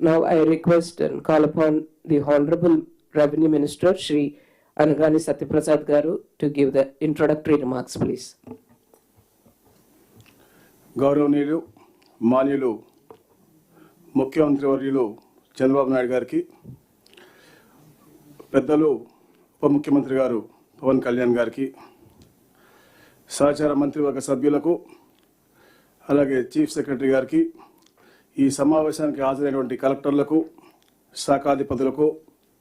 Now I request and call upon the Honorable Revenue Minister, Shri Anagani Satyaprasad Garu, to give the introductory remarks, please. గౌరవనీయులు మాన్యులు ముఖ్యమంత్రి వర్యులు చంద్రబాబు నాయుడు గారికి పెద్దలు ఉప ముఖ్యమంత్రి గారు పవన్ కళ్యాణ్ గారికి సహచార మంత్రివర్గ సభ్యులకు అలాగే చీఫ్ సెక్రటరీ గారికి ఈ సమావేశానికి హాజరైనటువంటి కలెక్టర్లకు శాఖాధిపతులకు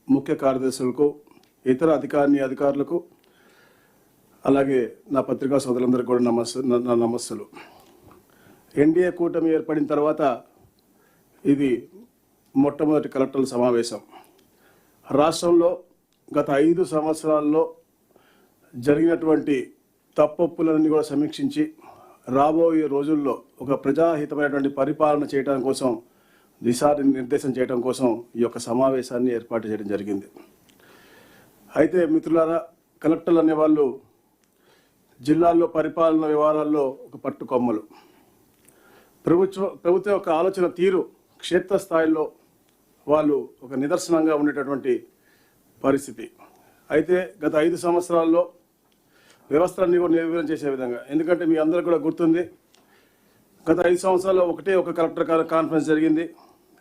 ముఖ్య కార్యదర్శులకు ఇతర అధికారిని అధికారులకు అలాగే నా పత్రికా సోదరులందరికీ కూడా నమస్సు నా నమస్సులు. ఎన్డీఏ కూటమి ఏర్పడిన తర్వాత ఇది మొట్టమొదటి కలెక్టర్ల సమావేశం. రాష్ట్రంలో గత ఐదు సంవత్సరాల్లో జరిగినటువంటి తప్పొప్పులన్నీ కూడా సమీక్షించి రాబోయే రోజుల్లో ఒక ప్రజాహితమైనటువంటి పరిపాలన చేయడం కోసం దిశా నిర్దేశం చేయడం కోసం ఈ యొక్క సమావేశాన్ని ఏర్పాటు చేయడం జరిగింది. అయితే మిత్రులారా కలెక్టర్లు అనేవాళ్ళు జిల్లాల్లో పరిపాలన వ్యవహారాల్లో ఒక పట్టుకొమ్మలు. ప్రభుత్వ ప్రభుత్వం ప్రభుత్వం యొక్క ఆలోచన తీరు క్షేత్రస్థాయిలో వాళ్ళు ఒక నిదర్శనంగా ఉండేటటువంటి పరిస్థితి. అయితే గత ఐదు సంవత్సరాల్లో వ్యవస్థలన్నీ కూడా నిర్వీర్యం చేసే విధంగా. ఎందుకంటే మీ అందరికీ కూడా గుర్తుంది గత ఐదు సంవత్సరాల్లో ఒకటే ఒక కలెక్టర్ కాన్ఫరెన్స్ జరిగింది.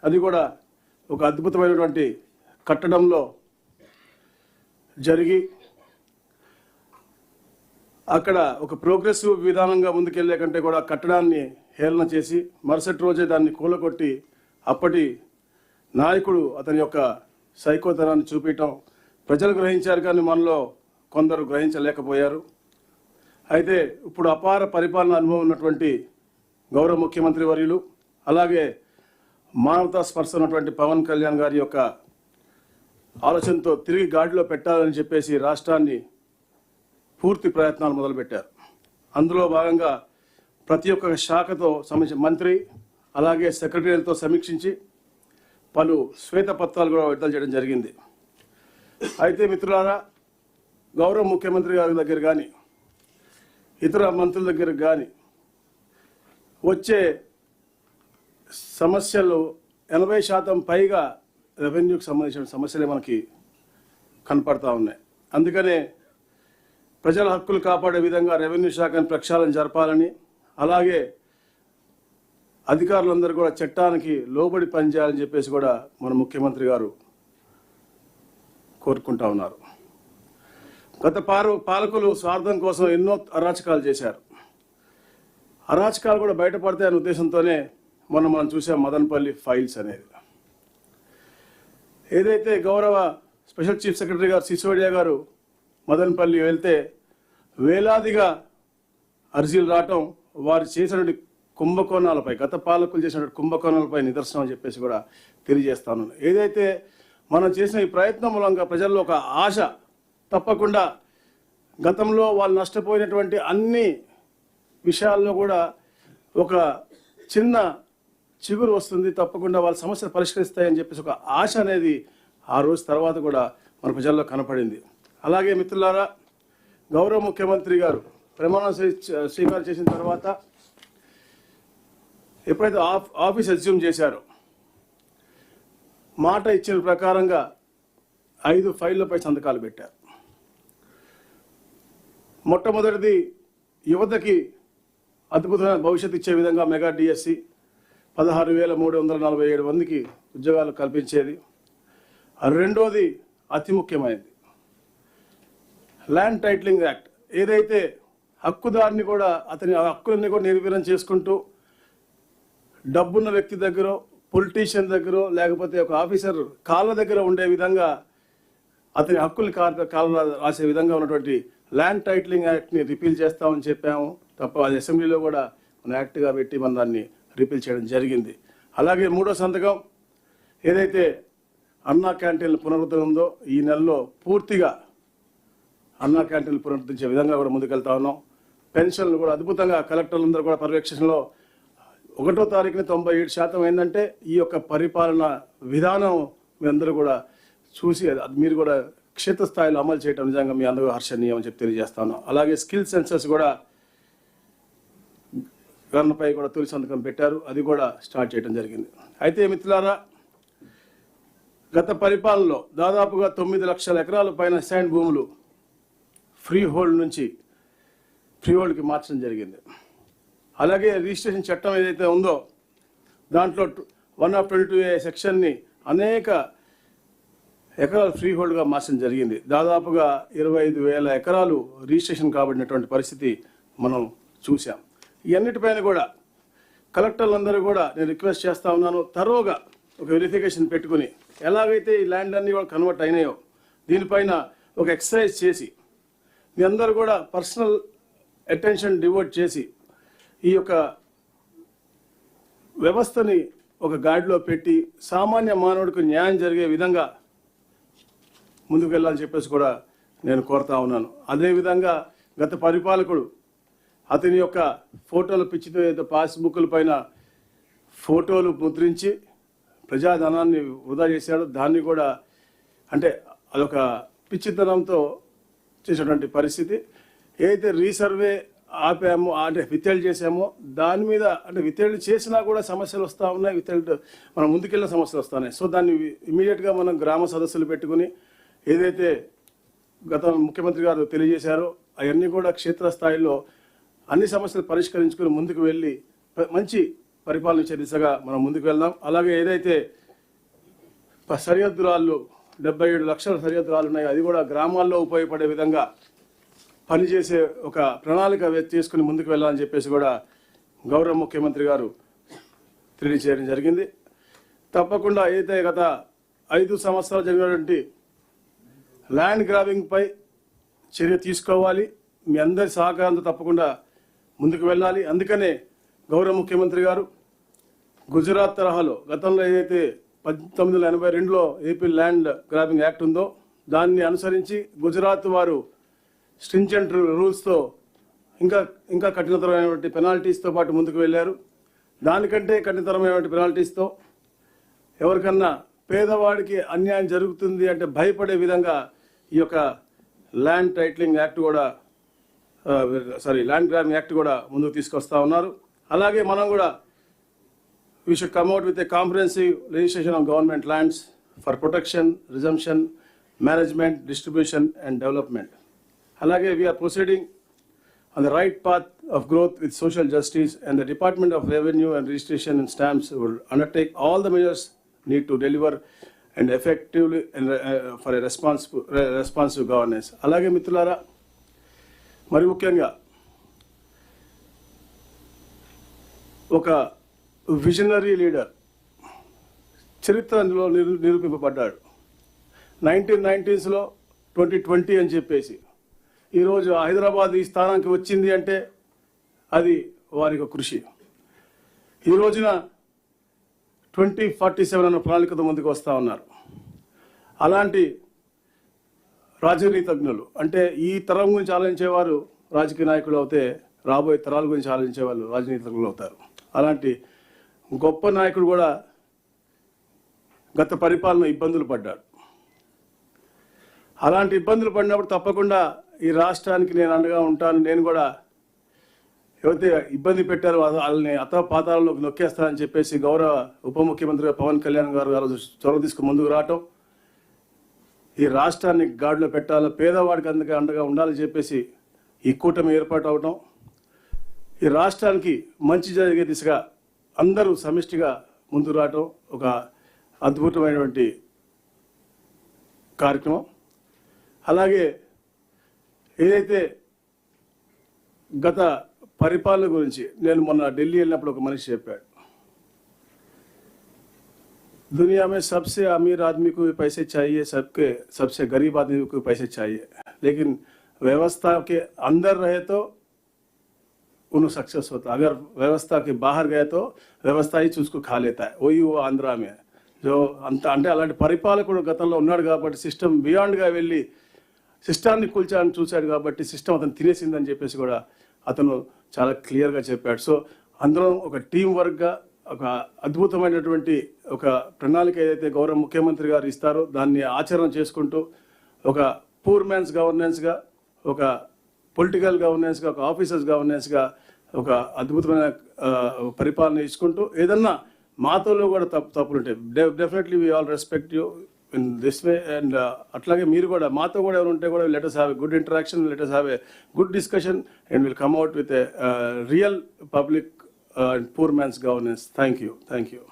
అది కూడా ఒక అద్భుతమైనటువంటి కట్టడంలో జరిగి అక్కడ ఒక ప్రోగ్రెసివ్ విధానంగా ముందుకెళ్ళే కంటే కూడా కట్టడాన్ని హేళన చేసి మరుసటి రోజే దాన్ని కూలగొట్టి అప్పటి నాయకుడు అతని యొక్క సైకోతనాన్ని చూపించటం ప్రజలు గ్రహించారు కానీ మనలో కొందరు గ్రహించలేకపోయారు. అయితే ఇప్పుడు అపార పరిపాలన అనుభవం ఉన్నటువంటి గౌరవ ముఖ్యమంత్రి వర్యులు అలాగే మానవతా స్పర్శ ఉన్నటువంటి పవన్ కళ్యాణ్ గారి యొక్క ఆలోచనతో తిరిగి గాడిలో పెట్టాలని చెప్పేసి రాష్ట్రాన్ని పూర్తి ప్రయత్నాలు మొదలుపెట్టారు. అందులో భాగంగా ప్రతి ఒక్క శాఖతో సంబంధించిన మంత్రి అలాగే సెక్రటరీలతో సమీక్షించి పలు శ్వేతపత్రాలు కూడా విడుదల చేయడం జరిగింది. అయితే మిత్రులారా గౌరవ ముఖ్యమంత్రి గారి దగ్గర కానీ ఇతర మంత్రుల దగ్గర కానీ వచ్చే సమస్యలు ఎనభై శాతం పైగా రెవెన్యూకి సంబంధించిన సమస్యలే మనకి కనపడతా ఉన్నాయి. అందుకనే ప్రజల హక్కులు కాపాడే విధంగా రెవెన్యూ శాఖను ప్రక్షాళన జరపాలని అలాగే అధికారులందరూ కూడా చట్టానికి లోబడి పనిచేయాలని చెప్పేసి కూడా మన ముఖ్యమంత్రి గారు కోరుకుంటా ఉన్నారు. గత పారు పాలకులు స్వార్థం కోసం ఎన్నో అరాచకాలు చేశారు. అరాచకాలు కూడా బయటపడతాయనే ఉద్దేశంతోనే మొన్న మనం చూసాం మదనపల్లి ఫైల్స్ అనేది. ఏదైతే గౌరవ స్పెషల్ చీఫ్ సెక్రటరీ గారు సిసోడియా గారు మదనపల్లి వెళ్తే వేలాదిగా అర్జీలు రావటం వారు చేసినటువంటి కుంభకోణాలపై గత పాలకులు చేసినటువంటి కుంభకోణాలపై నిదర్శనం అని చెప్పేసి కూడా తెలియజేస్తాను ఏదైతే మనం చేసిన ఈ ప్రయత్నం మూలంగా ప్రజల్లో ఒక ఆశ తప్పకుండా గతంలో వాళ్ళు నష్టపోయినటువంటి అన్ని విషయాల్లో కూడా ఒక చిన్న చిగురు వస్తుంది. తప్పకుండా వాళ్ళ సమస్యలు పరిష్కరిస్తాయని చెప్పేసి ఒక ఆశ అనేది ఆ రోజు తర్వాత కూడా మన ప్రజల్లో కనపడింది. అలాగే మిత్రులారా గౌరవ ముఖ్యమంత్రి గారు ప్రమాణం స్వీకారం చేసిన తర్వాత ఎప్పుడైతే ఆఫ్ ఆఫీస్ అజ్యూమ్ చేశారో మాట ఇచ్చిన ప్రకారంగా ఐదు ఫైళ్ళపై సంతకాలు పెట్టారు. మొట్టమొదటిది యువతకి అద్భుతమైన భవిష్యత్తు ఇచ్చే విధంగా మెగా డిఎస్సి పదహారు వేల మూడు వందల నలభై ఏడు మందికి ఉద్యోగాలు కల్పించేది. రెండోది అతి ముఖ్యమైనది. ల్యాండ్ టైటిలింగ్ యాక్ట్ ఏదైతే హక్కుదారుని కూడా అతని హక్కులన్నీ కూడా నిర్వీర్యం చేసుకుంటూ డబ్బున్న వ్యక్తి దగ్గర పొలిటీషియన్ దగ్గర లేకపోతే ఒక ఆఫీసర్ కాళ్ళ దగ్గర ఉండే విధంగా అతని హక్కులు కాల రాసే విధంగా ఉన్నటువంటి ల్యాండ్ టైటిలింగ్ యాక్ట్ని రిపీల్ చేస్తామని చెప్పాము. తప్ప అది అసెంబ్లీలో కూడా మన యాక్ట్గా పెట్టి మన దాన్ని రిపీల్ చేయడం జరిగింది. అలాగే మూడో సంతకం ఏదైతే అన్నా క్యాంటీన్ల పునరుద్ధరణ ఉందో ఈ నెలలో పూర్తిగా అన్నా క్యాంటీన్లు పునరుద్ధరించే విధంగా కూడా ముందుకెళ్తా ఉన్నాం. పెన్షన్లు కూడా అద్భుతంగా కలెక్టర్లందరూ కూడా పర్యవేక్షణలో ఒకటో తారీఖున తొంభై ఏడు శాతం ఏంటంటే ఈ యొక్క పరిపాలన విధానం మీ అందరూ కూడా చూసి అది మీరు కూడా క్షేత్రస్థాయిలో అమలు చేయడం నిజంగా మీ అందరూ హర్షణీయం అని చెప్పి తెలియజేస్తాను. అలాగే స్కిల్ సెన్సర్స్ కూడా గణపై కూడా తొలి సంతకం పెట్టారు. అది కూడా స్టార్ట్ చేయడం జరిగింది. అయితే మిత్రులారా గత పరిపాలనలో దాదాపుగా తొమ్మిది లక్షల ఎకరాల పైన శాండ్ భూములు ఫ్రీ హోల్డ్ నుంచి ఫ్రీ హోల్డ్కి మార్చడం జరిగింది. అలాగే రిజిస్ట్రేషన్ చట్టం ఏదైతే ఉందో దాంట్లో one of twenty two A సెక్షన్ని అనేక ఎకరాలు ఫ్రీ హోల్డ్గా మార్చడం జరిగింది. దాదాపుగా ఇరవై ఐదు వేల ఎకరాలు రిజిస్ట్రేషన్ కాబడినటువంటి పరిస్థితి మనం చూసాం ఇవన్నిటిపైన కూడా కలెక్టర్లందరూ కూడా నేను రిక్వెస్ట్ చేస్తా ఉన్నాను. తరోగా ఒక వెరిఫికేషన్ పెట్టుకుని ఎలాగైతే ఈ ల్యాండ్ అన్ని కూడా కన్వర్ట్ అయినాయో దీనిపైన ఒక ఎక్సర్సైజ్ చేసి మీ అందరూ కూడా పర్సనల్ అటెన్షన్ డివోట్ చేసి ఈ యొక్క వ్యవస్థని ఒక గాడిలో పెట్టి సామాన్య మానవుడికి న్యాయం జరిగే విధంగా ముందుకు వెళ్ళాలని చెప్పేసి కూడా నేను కోరుతా ఉన్నాను. అదేవిధంగా గత పరిపాలకుడు అతని యొక్క ఫోటోలు పిచ్చిన పాస్బుక్ల పైన ఫోటోలు ముద్రించి ప్రజాధనాన్ని వృధా చేశాడు. దాన్ని కూడా అంటే అదొక పిచ్చితనంతో చేసినటువంటి పరిస్థితి. ఏదైతే రీసర్వే ఆపామో అంటే విత్తేళ్ళు చేసామో దాని మీద అంటే విత్తేళ్ళు చేసినా కూడా సమస్యలు వస్తూ ఉన్నాయి. విత్తేళ్ళు మనం ముందుకెళ్ళిన సమస్యలు వస్తున్నాయి సో దాన్ని ఇమీడియట్గా మనం గ్రామ సదస్సులు పెట్టుకుని ఏదైతే గత ముఖ్యమంత్రి గారు తెలియజేశారో అవన్నీ కూడా క్షేత్రస్థాయిలో అన్ని సమస్యలు పరిష్కరించుకుని ముందుకు వెళ్ళి మంచి పరిపాలన ఇచ్చే దిశగా మనం ముందుకు వెళ్దాం. అలాగే ఏదైతే సరిహద్దురాళ్ళు సరిహద్దు రాళ్ళు డెబ్బై ఏడు లక్షల సరిహద్దు రాళ్ళు ఉన్నాయి అది కూడా గ్రామాల్లో ఉపయోగపడే విధంగా పనిచేసే ఒక ప్రణాళిక తీసుకుని ముందుకు వెళ్ళాలని చెప్పేసి కూడా గౌరవ ముఖ్యమంత్రి గారు తెలియజేయడం జరిగింది. తప్పకుండా ఏదైతే గత ఐదు సంవత్సరాలు జరిగినటువంటి ల్యాండ్ గ్రాబింగ్ పై చర్య తీసుకోవాలి. మీ అందరి సహకారంతో తప్పకుండా ముందుకు వెళ్ళాలి. అందుకనే గౌరవ ముఖ్యమంత్రి గారు గుజరాత్ తరహాలో గతంలో ఏదైతే పంతొమ్మిది వందల ఎనభై రెండులో ఏపీ ల్యాండ్ గ్రాబింగ్ యాక్ట్ ఉందో దాన్ని అనుసరించి గుజరాత్ వారు స్ట్రింజెంట్ రూల్స్తో ఇంకా ఇంకా కఠినతరమైనటువంటి పెనాల్టీస్తో పాటు ముందుకు వెళ్ళారు. దానికంటే కఠినతరమైనటువంటి పెనాల్టీస్తో ఎవరికన్నా పేదవాడికి అన్యాయం జరుగుతుంది అంటే భయపడే విధంగా ఈ యొక్క ల్యాండ్ టైటిలింగ్ యాక్ట్ కూడా సారీ ల్యాండ్ గ్రాబింగ్ యాక్ట్ కూడా ముందుకు తీసుకొస్తా ఉన్నారు అలాగే మనం కూడా we should come out with a comprehensive legislation on government lands for protection, resumption, management, distribution, and development. Alage, we are proceeding on the right path of growth with social justice, and the Department of Revenue and Registration and Stamps will undertake all the measures need to deliver and effectively for a responsible a governance అలాగే మిత్రులారా మరి ముఖ్యంగా ఒక visionary leader చరిత్రలో నిరు నిరూపింపబడ్డాడు. Nineteen నైన్టీస్లో twenty twenty అని చెప్పేసి. ఈరోజు హైదరాబాద్ ఈ స్థానానికి వచ్చింది అంటే అది వారి యొక్క కృషి. ఈ రోజున ట్వంటీ ఫార్టీ సెవెన్ అన్న ప్రణాళికతో ముందుకు వస్తూ ఉన్నారు. అలాంటి రాజనీతజ్ఞులు అంటే ఈ తరం గురించి ఆలోచించేవారు రాజకీయ నాయకులు అవుతే రాబోయే తరాల గురించి ఆలోచించే వాళ్ళు రాజనీతజ్ఞులు అవుతారు. అలాంటి గొప్ప నాయకుడు కూడా గత పరిపాలన ఇబ్బందులు పడ్డాడు. అలాంటి ఇబ్బందులు పడినప్పుడు తప్పకుండా ఈ రాష్ట్రానికి నేను అండగా ఉంటాను నేను కూడా ఎవరైతే ఇబ్బంది పెట్టారో వాళ్ళని అత పాతాలలోకి నొక్కేస్తానని చెప్పేసి గౌరవ ఉప ముఖ్యమంత్రి పవన్ కళ్యాణ్ గారు గారు చొరవ తీసుకుని ముందుకు రావటం. ఈ రాష్ట్రాన్ని గాడిలో పెట్టాలి పేదవాడికి అందుకే అండగా ఉండాలని చెప్పేసి ఈ కూటమి ఏర్పాటు అవటం. ఈ రాష్ట్రానికి మంచి జరిగే దిశగా అందరూ సమిష్టిగా ముందుకు రావటం ఒక అద్భుతమైనటువంటి కార్యక్రమం. అలాగే ఏదైతే గత పరిపాలన గురించి నేను మొన్న ఢిల్లీ వెళ్ళినప్పుడు ఒక మనిషి చెప్పాడు दुनिया में सबसे अमीर आदमी को भी पैसे चाहिए सबके सबसे गरीब आदमी को भी पैसे चाहिए लेकिन व्यवस्था के अंदर रहे तो उन्हें सक्सेस होता अगर व्यवस्था के बाहर गए तो వ్యవస్థ ఇచ్చి उसको खा लेता है वही वो ఆంధ్రా మే జో అంత అంటే అలాంటి పరిపాలకుడు గతంలో ఉన్నాడు కాబట్టి సిస్టమ్ బియాండ్గా వెళ్ళి సిస్టాన్ని కూల్చాలని చూశాడు కాబట్టి సిస్టమ్ అతను తినేసిందని చెప్పేసి కూడా అతను చాలా క్లియర్గా చెప్పాడు. సో అందరం ఒక టీం వర్క్గా ఒక అద్భుతమైనటువంటి ఒక ప్రణాళిక ఏదైతే గౌరవ ముఖ్యమంత్రి గారు ఇస్తారో దాన్ని ఆచరణ చేసుకుంటూ ఒక పూర్ మ్యాన్స్ గవర్నెన్స్గా ఒక పొలిటికల్ గవర్నెన్స్గా ఒక ఆఫీసర్స్ గవర్నెన్స్గా ఒక అద్భుతమైన పరిపాలన ఇచ్చుకుంటూ ఏదన్నా మాతోలో కూడా తప్పు తప్పులు ఉంటాయి definitely we all respect you. In this way and అట్లాగే మీరు కూడా మాతో కూడా ఎవరు ఉంటే కూడా letters have good interaction letters have a good discussion and will come out with a real public poor man's governance thank you thank you